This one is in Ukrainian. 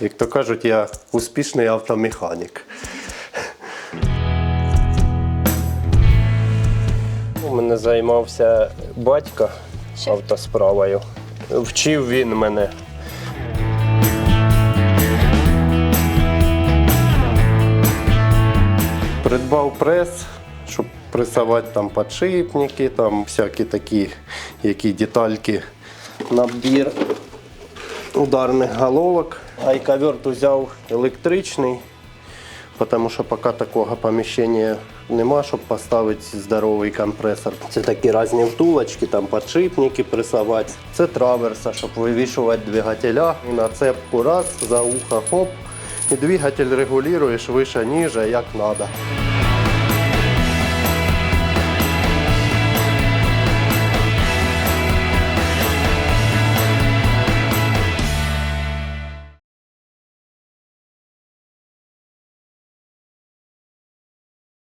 Як то кажуть, я успішний автомеханік. У мене займався батько автосправою. Вчив він мене. Придбав прес, щоб пресувати там подшипники, там всякі такі які детальки. Набір ударних головок. Айковерт взяв електричний, тому що поки такого поміщення нема, щоб поставити здоровий компресор. Це такі різні втулочки, там підшипники пресувати. Це траверса, щоб вивішувати двигателя. І на цепку раз, за ухо хоп. І двигатель регулюєш вище, ніже, як треба.